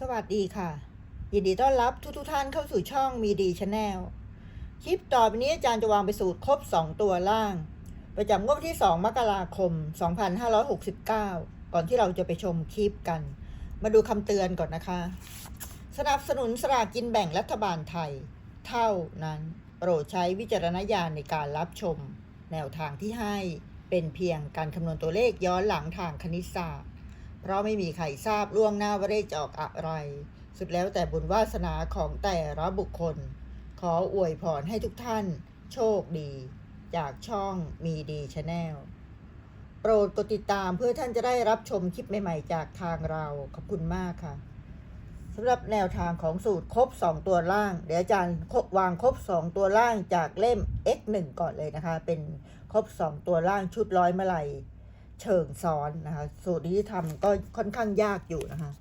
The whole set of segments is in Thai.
สวัสดีค่ะ ยินดีต้อนรับทุกทุกท่านเข้าสู่ช่องมีดีชาแนลคลิปต่อไปนี้อาจารย์จะวางไปสูตรครบ 2 ตัวล่าง ประจำงวดที่ 2 มกราคม 2569 ก่อนที่เราจะไปชมคลิปกัน มาดูคำเตือนก่อนนะคะ สนับสนุนสลากกินแบ่งรัฐบาลไทย เท่านั้น โปรดใช้วิจารณญาณในการรับชม แนวทางที่ให้เป็นเพียงการคำนวณตัวเลขย้อนหลังทางคณิตศาสตร์ เพราะไม่มีใครทราบล่วงหน้าว่าเลขจะออกอะไร สุดแล้วแต่บุญวาสนาของแต่ละบุคคล ขออวยพรให้ทุกท่าน โชคดี จากช่องมีดีชาแนลโปรดกดติดตามเพื่อท่านจะได้รับชมคลิปใหม่ๆ จากทางเรา ขอบคุณมากค่ะสำหรับแนวทางของสูตรครบ 2 ตัวล่าง เดี๋ยวอาจารย์วางครบ 2 ตัวล่างจากเล่ม X1 ก่อนเลยนะคะ เป็นครบ 2 ตัวล่างชุดร้อยมลัย เชิงซ้อนนะคะ สูตรนี้ทำก็ค่อนข้างยากอยู่นะคะ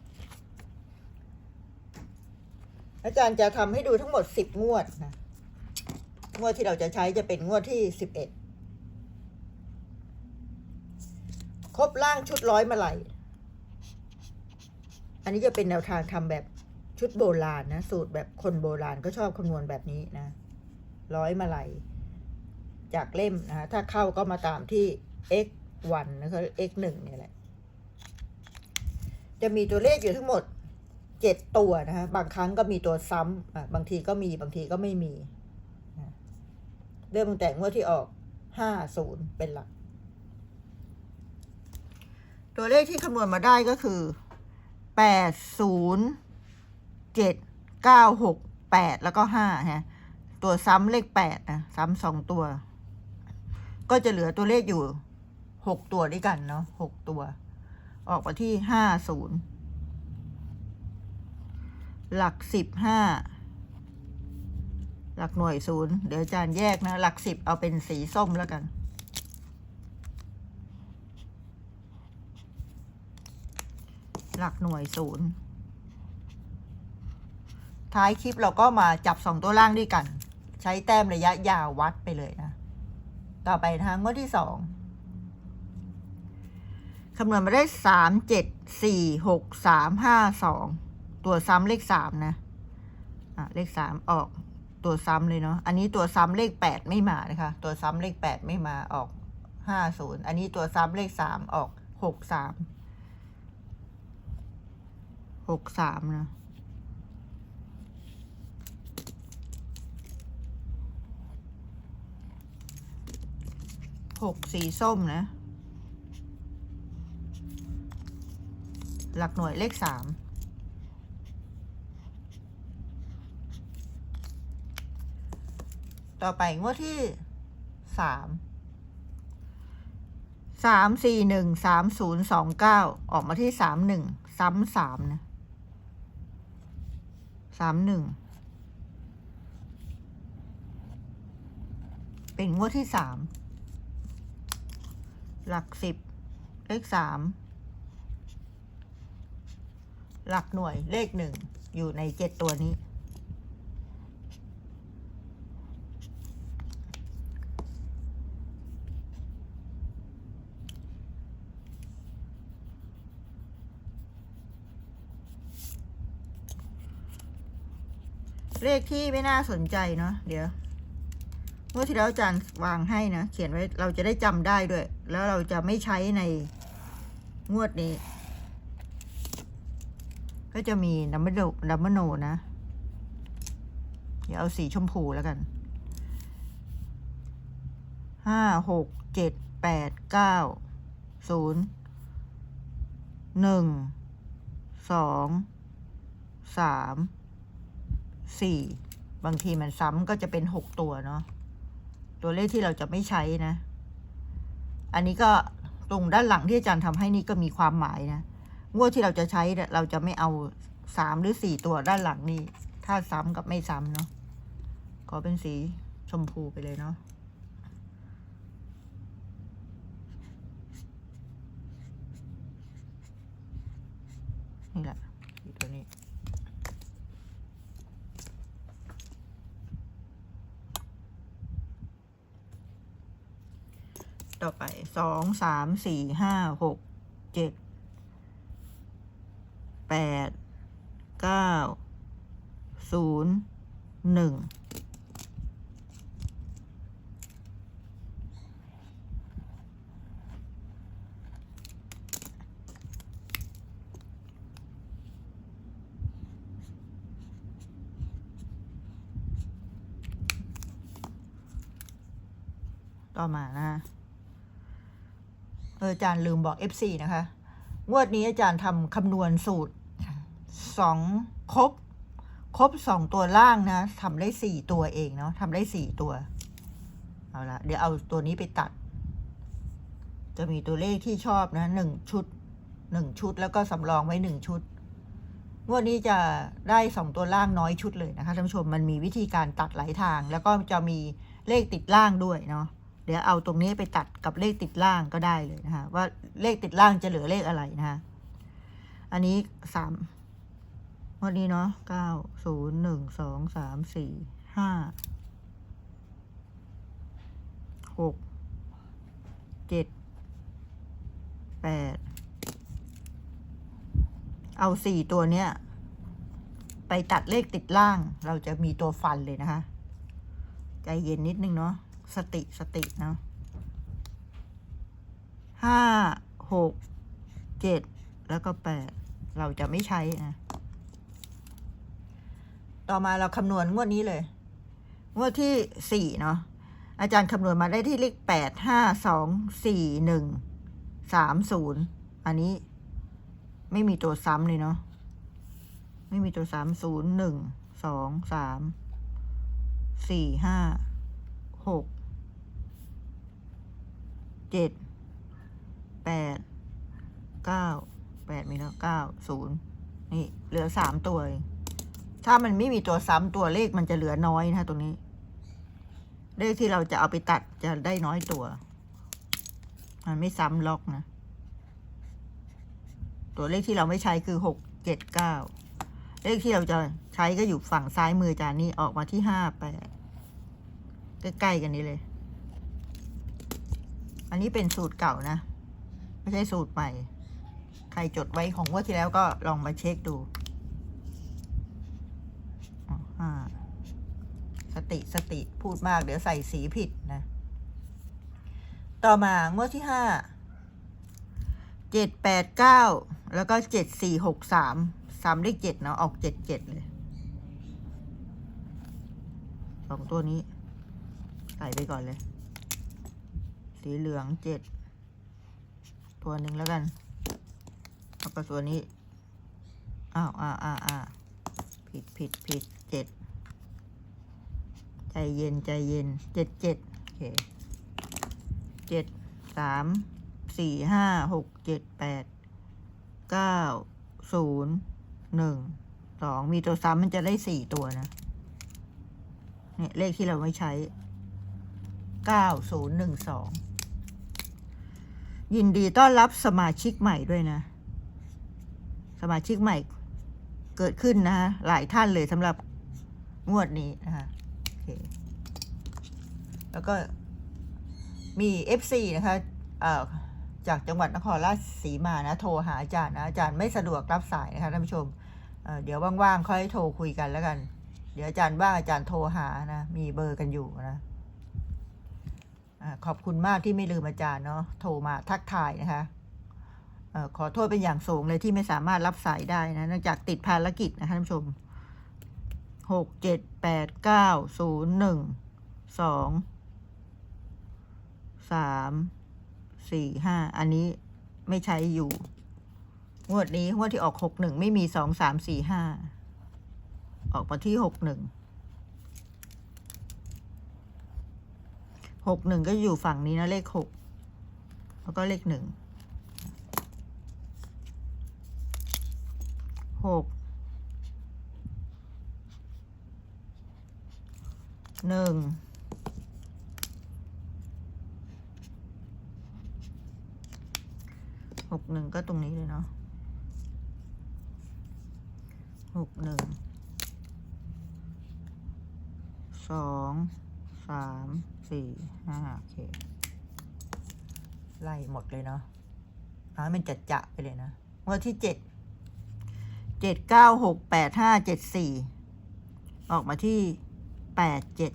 อาจารย์จะทำให้ดูทั้งหมดสิบงวดนะงวดที่เราจะใช้จะเป็นงวดที่สิบเอ็ดครบล่างชุดร้อยมาลัยอันนี้จะเป็นแนวทางทำแบบชุดโบราณนะ สูตรแบบคนโบราณก็ชอบคำนวณแบบนี้นะร้อยมาลัยจากเล่มนะคะถ้าเข้าก็มาตามที่ x 1นนะคะ x 1เนี่ยแหละ จะมีตัวเลขอยู่ทั้งหมดเจ็ดตัวนะคะบางครั้งก็มีตัวซ้ำอะบางทีก็มีบางทีก็ไม่มี เริ่มตั้งแต่งวดที่ออกห้าศูนย์เป็นหลัก ตัวเลขที่คำนวณมาได้ก็คือแปดศูนย์เจ็ดเก้าหกแปดแล้วก็ห้าฮะตัวซ้ำเลขแปดนะซ้ำสองตัว ก็จะเหลือตัวเลขอยู่ หกตัวด้วยกันเนาะหกตัว ออกมาที่ห้าศูนย์หลักสิบห้าหลักหน่วยศูนย์เดี๋ยวอาจารย์แยกนะ หลักสิบเอาเป็นสีส้มแล้วกัน หลักหน่วยศูนย์ท้ายคลิปเราก็มาจับสองตัวล่างด้วยกัน ใช้แต้มระยะยาววัดไปเลยนะ ต่อไปทางงวดที่สอง คำนวณมาได้สามเจ็ดสี่หกสามห้าสองตัวซ้ำเลขสามนะอะเลขสามออกตัวซ้ำเลยเนาะ อันนี้ตัวซ้ำเลขแปดไม่มานะคะ ตัวซ้ำเลขแปดไม่มาออกห้าศูนย์อันนี้ตัวซ้ำเลขสามออกหกสามหกสามนะหกสีส้มนะ หลักหน่วยเลขสามต่อไปงวดที่สามสามสี่หนึ่งสามศูนย์สองเก้าออกมาที่สามหนึ่งซ้ำสามนะสามหนึ่งเป็นงวดที่สามหลักสิบเลขสาม หลักหน่วยเลขหนึ่งอยู่ในเจ็ดตัวนี้ เลขที่ไม่น่าสนใจเนาะเดี๋ยวเมื่อที่แล้วอาจารย์วางให้นะ เขียนไว้เราจะได้จำได้ด้วย แล้วเราจะไม่ใช้ในงวดนี้ ก็จะมีดัมเบิลดัมเบิลโนนะ เดี๋ยวเอาสีชมพูแล้วกัน ห้าหกเจ็ดแปดเก้าศูนย์หนึ่งสองสามสี่บางทีมันซ้ำก็จะเป็นหกตัวเนาะตัวเลขที่เราจะไม่ใช้นะ อันนี้ก็ตรงด้านหลังที่อาจารย์ทำให้นี่ก็มีความหมายนะ งวดที่เราจะใช้เราจะไม่เอาสามหรือสี่ตัวด้านหลังนี่ถ้าซ้ำกับไม่ซ้ำเนาะขอเป็นสีชมพูไปเลยเนาะนี่แหละตัวนี้ ต่อไปสองสามสี่ห้าหกเจ็ด แปดเก้าศูนย์หนึ่งต่อมานะเอออาจารย์ลืมบอก F4 นะคะ งวดนี้อาจารย์ทำคำนวณสูตร สองครบ ครบสองตัวล่างนะทำได้สี่ตัวเองเนาะทำได้สี่ตัว เอาละเดี๋ยวเอาตัวนี้ไปตัด จะมีตัวเลขที่ชอบนะหนึ่งชุดหนึ่งชุดแล้วก็สำรองไว้หนึ่งชุดงวดนี้จะได้สองตัวล่างน้อยชุดเลยนะคะท่านผู้ชมมันมีวิธีการตัดหลายทาง แล้วก็จะมีเลขติดล่างด้วยเนาะเดี๋ยวเอาตรงนี้ไปตัดกับเลขติดล่างก็ได้เลยนะคะว่าเลขติดล่างจะเหลือเลขอะไรนะคะอันนี้สาม วันนี้เนาะเก้าศูนย์หนึ่งสองสามสี่ห้าหกเจ็ดแปดเอาสี่ตัวเนี้ย ไปตัดเลขติดล่าง เราจะมีตัวฟันเลยนะคะ ใจเย็นนิดนึงเนาะสติสติเนาะห้าหกเจ็ดแล้วก็แปดเราจะไม่ใช้นะ ต่อมาเราคำนวณงวดนี้เลย งวดที่สี่เนาะอาจารย์คำนวณมาได้ที่เลขแปดห้าสองสี่หนึ่งสามศูนย์อันนี้ไม่มีตัวซ้ำเลยเนาะไม่มีตัวซ้ำศูนย์หนึ่งสองสามสี่ห้าหกเจ็ดแปดเก้าแปดมีแล้วเก้าศูนย์นี่เหลือสามตัวเอง ถ้ามันไม่มีตัวซ้ำตัวเลขมันจะเหลือน้อยนะตรงนี้ เลขที่เราจะเอาไปตัดจะได้น้อยตัว มันไม่ซ้ำล็อกนะ ตัวเลขที่เราไม่ใช้คือหกเจ็ดเก้าเลขที่เราจะใช้ก็อยู่ฝั่งซ้ายมือจานนี้ออกมาที่ห้าแปดใกล้ๆกันนี้เลย อันนี้เป็นสูตรเก่านะ ไม่ใช่สูตรใหม่ ใครจดไว้ของว่าที่แล้วก็ลองมาเช็คดู สติสติพูดมากเดี๋ยวใส่สีผิดนะ ต่อมางวดที่ห้าเจ็ดแปดเก้าแล้วก็เจ็ดสี่หกสามสามเลขเจ็ดเนาะออกเจ็ดเจ็ดเลยสองตัวนี้ ใส่ไปก่อนเลย สีเหลืองเจ็ดตัวหนึ่งแล้วกันแล้วก็ตัวนี้อ้าวอ้าวอ้าวอ้าวผิดผิดผิด เจ็ดใจเย็นใจเย็นเจ็ดเจ็ดโอเคเจ็ดสามสี่ห้าหกเจ็ดแปดเก้าศูนย์หนึ่งสองมีตัวซ้ำมันจะได้สี่ตัวนะเนี่ยเลขที่เราไม่ใช้เก้าศูนย์หนึ่งสองยินดีต้อนรับสมาชิกใหม่ด้วยนะ สมาชิกใหม่เกิดขึ้นนะฮะหลายท่านเลยสำหรับ งวดนี้นะคะโอเคแล้วก็มี FC นะคะเอ่อจากจังหวัดนครราชสีมานะ โทรหาอาจารย์นะอาจารย์ไม่สะดวกรับสายนะคะท่านผู้ชมเเดี๋ยวว่างๆค่อยโทรคุยกันแล้วกัน เดี๋ยวอาจารย์ว่างอาจารย์โทรหานะ มีเบอร์กันอยู่นะอาขอบคุณมากที่ไม่ลืมอาจารย์เนาะโทรมาทักทายนะคะเออขอโทษเป็นอย่างสูงเลยที่ไม่สามารถรับสายได้นะเนื่องจากติดภารกิจนะคะท่านผู้ชม หกเจ็ดแปดเก้าศูนย์หนึ่งสองสามสี่ห้าอันนี้ไม่ใช้อยู่งวดนี้งวดที่ออกหกหนึ่งไม่มีสองสามสี่ห้าออกมาที่หกหนึ่งหกหนึ่งก็อยู่ฝั่งนี้นะเลขหกแล้วก็เลขหนึ่งหก หนึ่งหกหนึ่งก็ตรงนี้เลยเนาะหกหนึ่งสองสามสี่ห้าโอเค ไล่หมดเลยเนาะเอาให้มันจัดจะไปเลยนะงวดที่เจ็ดเจ็ดเก้าหกแปดห้าเจ็ดสี่ออกมาที่ แปดเจ็ด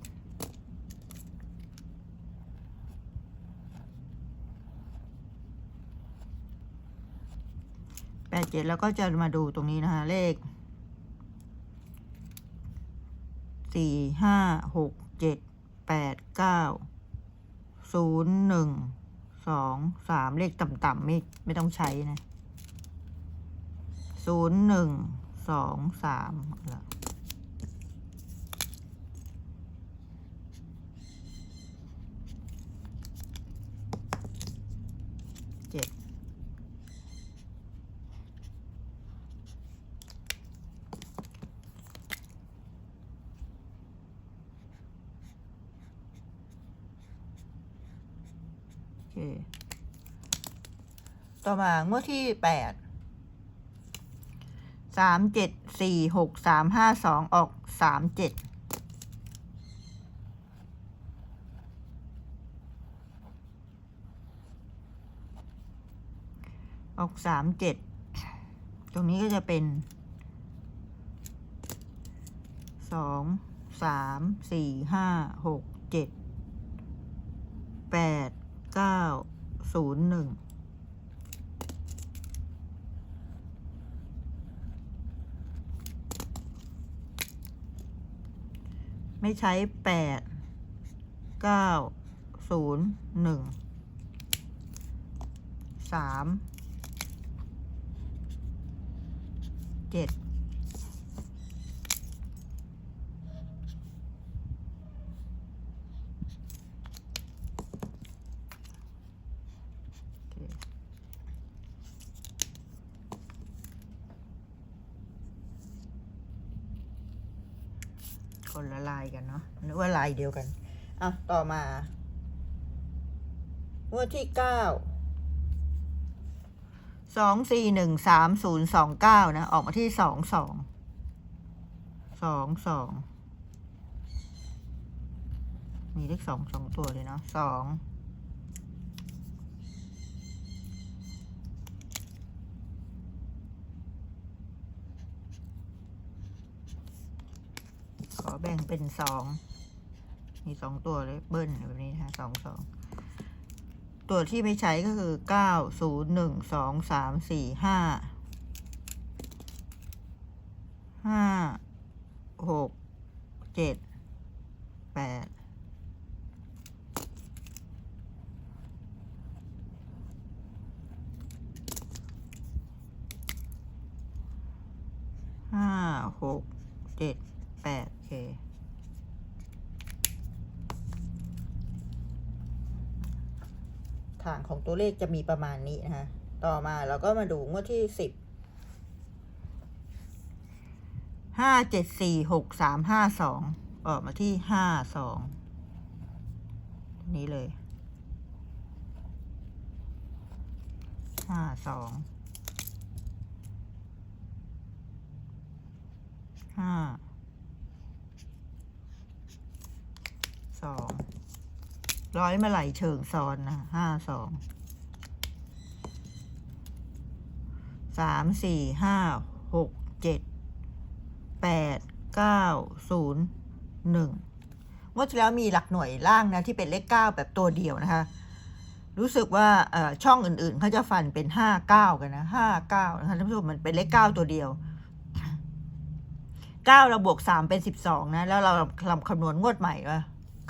แปดเจ็ดแล้วก็จะมาดูตรงนี้นะคะเลขสี่ห้าหกเจ็ดแปดเก้าศูนย์หนึ่งสองสามเลขต่ำๆไม่ไม่ต้องใช้นะศูนย์หนึ่งสองสามละ ต่อมางวดที่แปดสามเจ็ดสี่หกสามห้าสองออกสามเจ็ดออกสามเจ็ดตรงนี้ก็จะเป็นสองสามสี่ห้าหกเจ็ดแปดเก้าศูนย์หนึ่ง ไม่ใช้แปดเก้าศูนย์หนึ่งสามเจ็ดโอเคคนละลายกันเนาะนึกว่า ลายเดียวกันอะต่อมางวดที่เก้าสองสี่หนึ่งสามศูนย์สองเก้านะ ออกมาที่สองสองสองสองมีเลขสองสองตัวเลยเนาะสองขอแบ่งเป็นสอง มีสองตัวเลยเบิ้ลแบบนี้นะคะสองสองตัวที่ไม่ใช้ก็คือเก้าศูนย์หนึ่งสองสามสี่ห้าห้าหกเจ็ดแปดห้าหกเจ็ดแปดโอเค ฐานของตัวเลขจะมีประมาณนี้นะคะ ต่อมาเราก็มาดูงวดที่สิบห้าเจ็ดสี่หกสามห้าสองออกมาที่ห้าสองนี้เลยห้าสองห้าสอง ร้อยมาไหลเชิงซ้อนนะห้าสองสามสี่ห้าหกเจ็ดแปดเก้าศูนย์หนึ่งเมื่อที่แล้วมีหลักหน่วยล่างนะที่เป็นเลขเก้าแบบตัวเดียวนะคะ รู้สึกว่าช่องอื่นๆเขาจะฟันเป็นห้าเก้ากันนะห้าเก้านะคะท่านผู้ชมมันเป็นเลขเก้าตัวเดียวเก้าเราบวกสามเป็นสิบสองนะ แล้วเราทำคำนวณงวดใหม่ว่า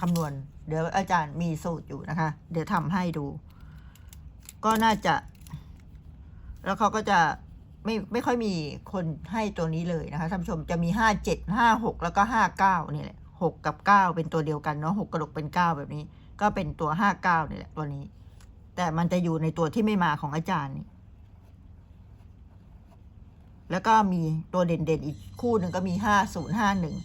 คำนวณ เดี๋ยวอาจารย์มีสูตรอยู่นะคะ เดี๋ยวทำให้ดู ก็น่าจะ แล้วเขาก็จะไม่ไม่ค่อยมีคนให้ตัวนี้เลยนะคะท่านผู้ชมจะมีห้าเจ็ดห้าหกแล้วก็ห้าเก้านี่แหละหกกับเก้าเป็นตัวเดียวกันเนาะหกกระดกเป็นเก้าแบบนี้ ก็เป็นตัวห้าเก้านี่แหละตัวนี้ แต่มันจะอยู่ในตัวที่ไม่มาของอาจารย์นี่แล้วก็มีตัวเด่นๆอีกคู่หนึ่งก็มีห้าศูนย์ห้าหนึ่ง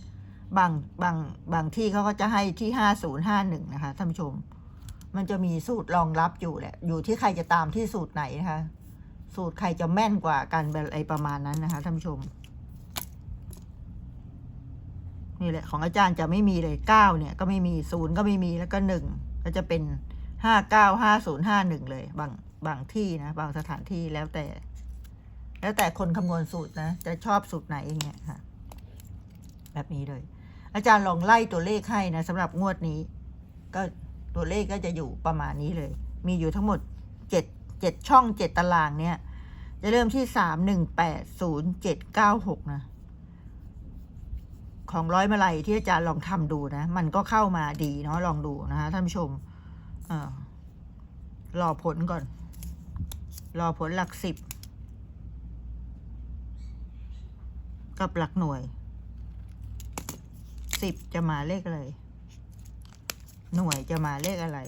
บางบางบางที่เขาก็จะให้ที่ห้าศูนย์ห้าหนึ่งนะคะท่านผู้ชม มันจะมีสูตรรองรับอยู่แหละ อยู่ที่ใครจะตามที่สูตรไหนนะคะ สูตรใครจะแม่นกว่ากันอะไรประมาณนั้นนะคะท่านผู้ชม นี่แหละของอาจารย์จะไม่มีเลยเก้าเนี่ย ก็ไม่มีศูนย์ก็ไม่มีแล้วก็หนึ่งก็จะเป็นห้าเก้าห้าศูนย์ห้าหนึ่งเลย บางบางที่นะ บางสถานที่แล้วแต่ แล้วแต่คนคำนวณสูตรนะ จะชอบสูตรไหนอย่างเงี้ยค่ะ แบบนี้เลย อาจารย์ลองไล่ตัวเลขให้นะสำหรับงวดนี้ ก็ตัวเลขก็จะอยู่ประมาณนี้เลย มีอยู่ทั้งหมดเจ็ดเจ็ดช่องเจ็ดตารางเนี่ย จะเริ่มที่สามหนึ่งแปดศูนย์เจ็ดเก้าหกนะ ของร้อยมาลัยที่อาจารย์ลองทำดูนะ มันก็เข้ามาดีเนาะลองดูนะคะท่านผู้ชมอรอผลก่อน รอผลหลักสิบ กับหลักหน่วย สิบจะมาเลขอะไร หน่วยจะมาเลขอะไร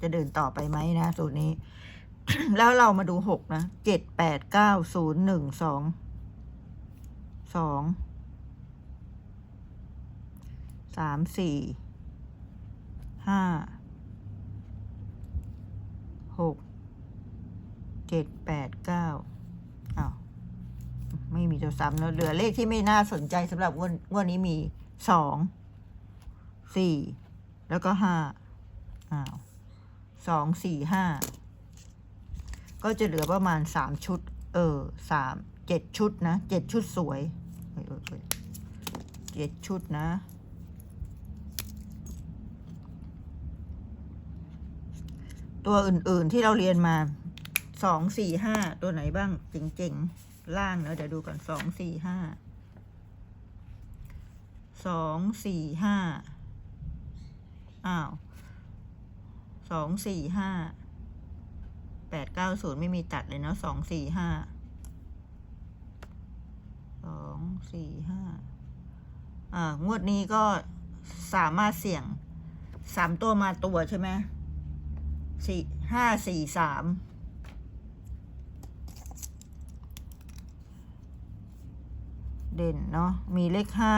จะเดินต่อไปไหมนะสูตรนี้ แล้วเรามาดูหกนะเจ็ดแปดเก้าศูนย์หนึ่งสองสองสามสี่ห้าหกเจ็ดแปดเก้า ไม่มีตัวซ้ำเหลือเลขที่ไม่น่าสนใจสำหรับงวดงวดนี้มีสองสี่แล้วก็ห้าอ้าวสองสี่ห้าก็จะเหลือประมาณสามชุด เออสามเจ็ดชุดนะเจ็ดชุดสวยเอ้ยเอ้ยเอ้ยเจ็ดชุดนะตัวอื่น ๆ ที่เราเรียนมาสองสี่ห้าตัวไหนบ้าง เจ๋ง ๆ ล่างเนอะเดี๋ยวดูก่อนสองสี่ห้าสองสี่ห้าอ้าวสองสี่ห้าแปดเก้าศูนย์ไม่มีตัดเลยเนาะสองสี่ห้าสองสี่ห้าอ่างวดนี้ก็สามารถเสี่ยงสามตัวมาตัวใช่ไหมสี่ห้าสี่สาม เด่นเนาะมีเลขห้า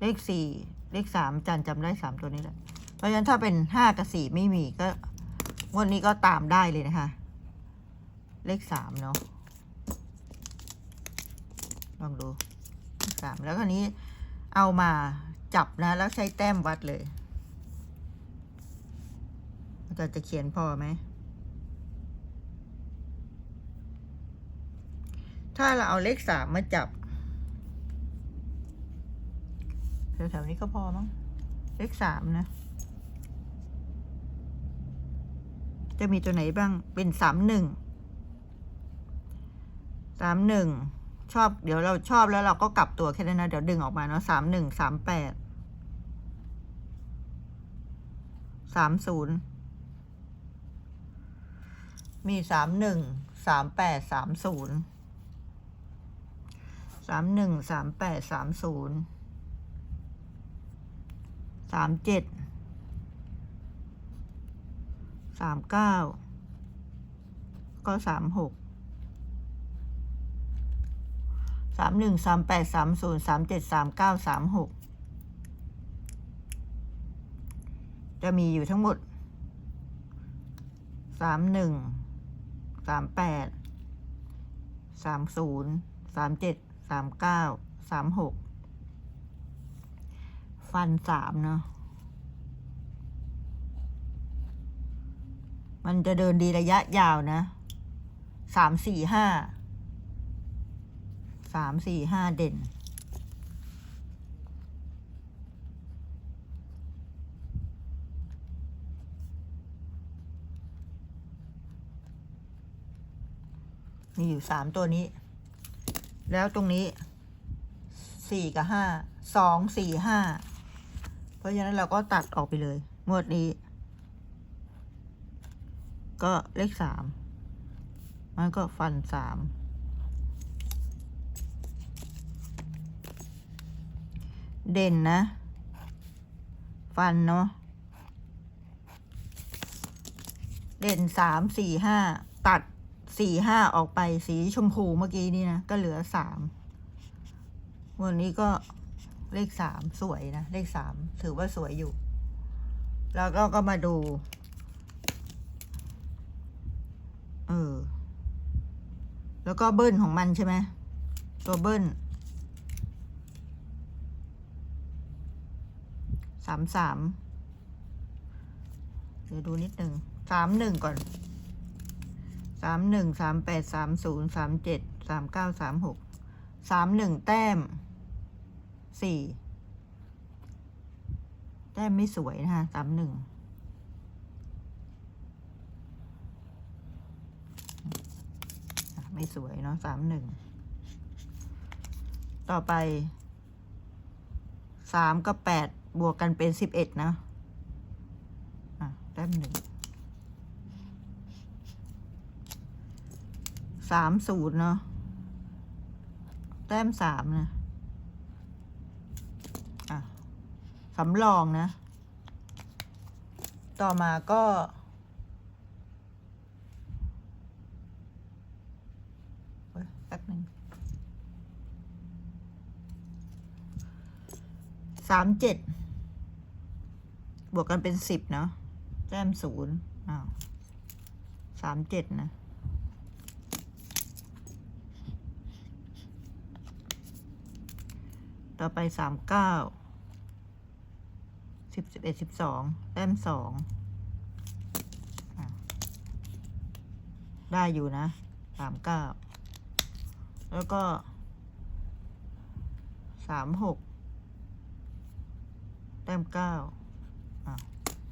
เลขสี่เลขสามจันจำได้สามตัวนี้แหละ เพราะฉะนั้นถ้าเป็นห้ากับสี่ไม่มีก็งวดนี้ก็ตามได้เลยนะคะ เลขสามเนาะลองดูสามแล้วคราวนี้เอามาจับนะ แล้วใช้แต้มวัดเลยอาจารย์จะเขียนพอไหม ถ้าเราเอาเลขสามมาจับแถวๆนี้ก็พอมั้งเลขสามนะ จะมีตัวไหนบ้างเป็นสามหนึ่งสามหนึ่งชอบเดี๋ยวเราชอบแล้วเราก็กลับตัวแค่นั้นนะเดี๋ยวดึงออกมาเนาะสามหนึ่งสามแปดสามศูนย์มีสามหนึ่งสามแปดสามศูนย์ สามหนึ่งสามแปดสามศูนย์สามเจ็ดสามเก้าก็สามหกสามหนึ่งสามแปดสามศูนย์สามเจ็ดสามเก้าสามหกจะมีอยู่ทั้งหมดสามหนึ่งสามแปดสามศูนย์สามเจ็ด สามเก้าสามหกฟันสามเนาะมันจะเดินดีระยะยาวนะสามสี่ห้าสามสี่ห้าเด่นมีอยู่สามตัวนี้ แล้วตรงนี้สี่กับห้าสองสี่ห้าเพราะฉะนั้นเราก็ตัดออกไปเลยงวดนี้ ก็เลขสามมันก็ฟันสามเด่นนะ ฟันเนาะเด่นสามสี่ห้าตัด สี่ห้าออกไปสีชมพูเมื่อกี้นี่นะ ก็เหลือสามวันนี้ก็เลขสามสวยนะ เลขสามถือว่าสวยอยู่ แล้วก็ก็มาดู เออ แล้วก็เบิ้ลของมันใช่ไหมตัวเบิ้ลสามสามเดี๋ยวดูนิดหนึ่งสามหนึ่งก่อนามหนึ่งสามแปดสามศูนย์สามเจ็ดสามเก้าสามหกสามหนึ่งแต้มสี่แต้มไม่สวยนะคะสามหนึ่งไม่สวยเนาะสามหนึ่งต่อไปสามกับแปดบวกกันเป็นสิบเอ็ดนะอะแต้มหนึ่ง สามศูนย์เนาะ แต้มสามนะ อะ สำรองนะ ต่อมาก็เฮ้แป๊บหนึ่งสามเจ็ด บวกกันเป็นสิบเนาะ แต้มศูนย์อ้าวสามเจ็ดนะ ต่อไปสามเก้าสิบสิบเอ็ดสิบสองแต้มสองได้อยู่นะสามเก้าแล้วก็สามหกแต้มเก้าอะ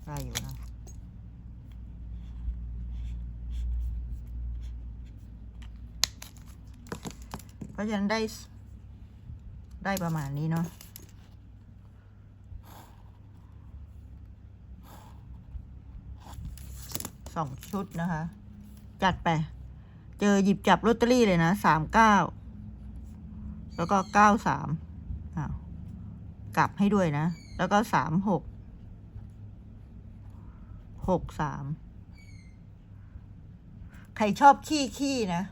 ได้อยู่นะเพราะฉะนั้นได้ ได้ประมาณนี้เนาะสองชุดนะคะ จัดไป เจอหยิบจับลอตเตอรี่เลยนะสามเก้าแล้วก็เก้าสามกลับให้ด้วยนะ แล้วก็สามหกหกสามใครชอบขี้ขี้นะ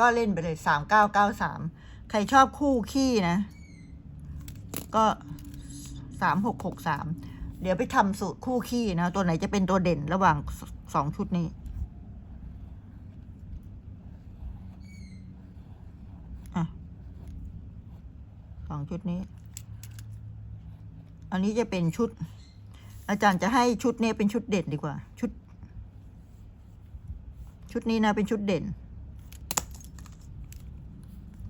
ก็เล่นไปเลยสามเก้าเก้าสาม ใครชอบคู่ขี้นะ ก็สามหกหกสามเดี๋ยวไปทำสูตรคู่ขี้นะ ตัวไหนจะเป็นตัวเด่นระหว่างสองชุดนี้อะสองชุดนี้ อันนี้จะเป็นชุด อาจารย์จะให้ชุดนี้เป็นชุดเด่นดีกว่า ชุด ชุดนี้นะเป็นชุดเด่น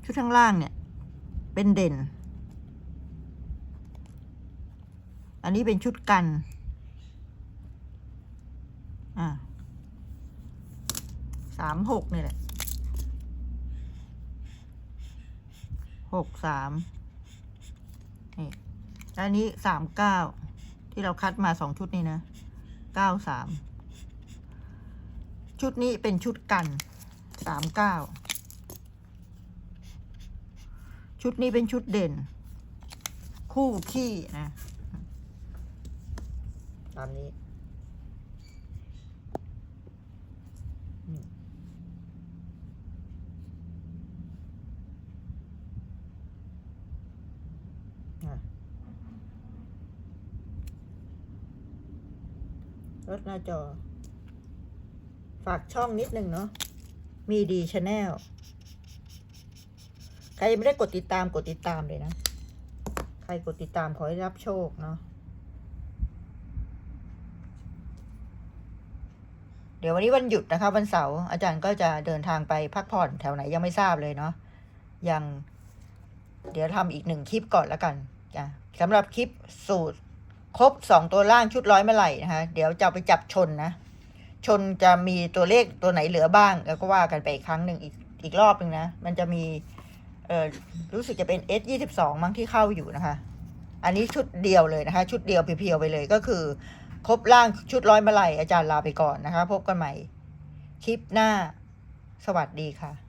ชุดข้างล่างเนี่ย เป็นเด่น อันนี้เป็นชุดกัน อ่าสามหกนี่แหละหกสามนี่อันนี้สามเก้าที่เราคัดมาสองชุดนี้นะเก้าสามชุดนี้เป็นชุดกันสามเก้า ชุดนี้เป็นชุดเด่น คู่ขี้นะตามนี้อืมอะลดหน้าจอ ฝากช่องนิดนึงเนาะมีดีชาแนล รยังไม่ได้กดติดตามกดติดตามเลยนะ ใครกดติดตามขอให้รับโชคเนาะ เดี๋ยววันนี้วันหยุดนะคะ วันเสาร์อาจารย์ก็จะเดินทางไปพักผ่อนแถวไหนยังไม่ทราบเลยเนาะ ยัง เดี๋ยวทำอีกหนึ่งคลิปก่อนแล้วกันจ้ะสำหรับคลิปสูตรครบสองตัวล่างชุดร้อยเมื่อไหร่นะคะ เดี๋ยวจะไปจับชนนะ ชนจะมีตัวเลขตัวไหนเหลือบ้าง แล้วก็ว่ากันไปอีกครั้งหนึ่งอีกอีกรอบหนึ่งนะ มันจะมี เออรู้สึกจะเป็น S ยี่สิบสองมั้งที่เข้าอยู่นะคะ อันนี้ชุดเดียวเลยนะคะ ชุดเดียวเพียวๆไปเลยก็คือ ครบร่างชุดร้อยมาลัยอาจารย์ลาไปก่อนนะคะ พบกันใหม่ คลิปหน้า สวัสดีค่ะ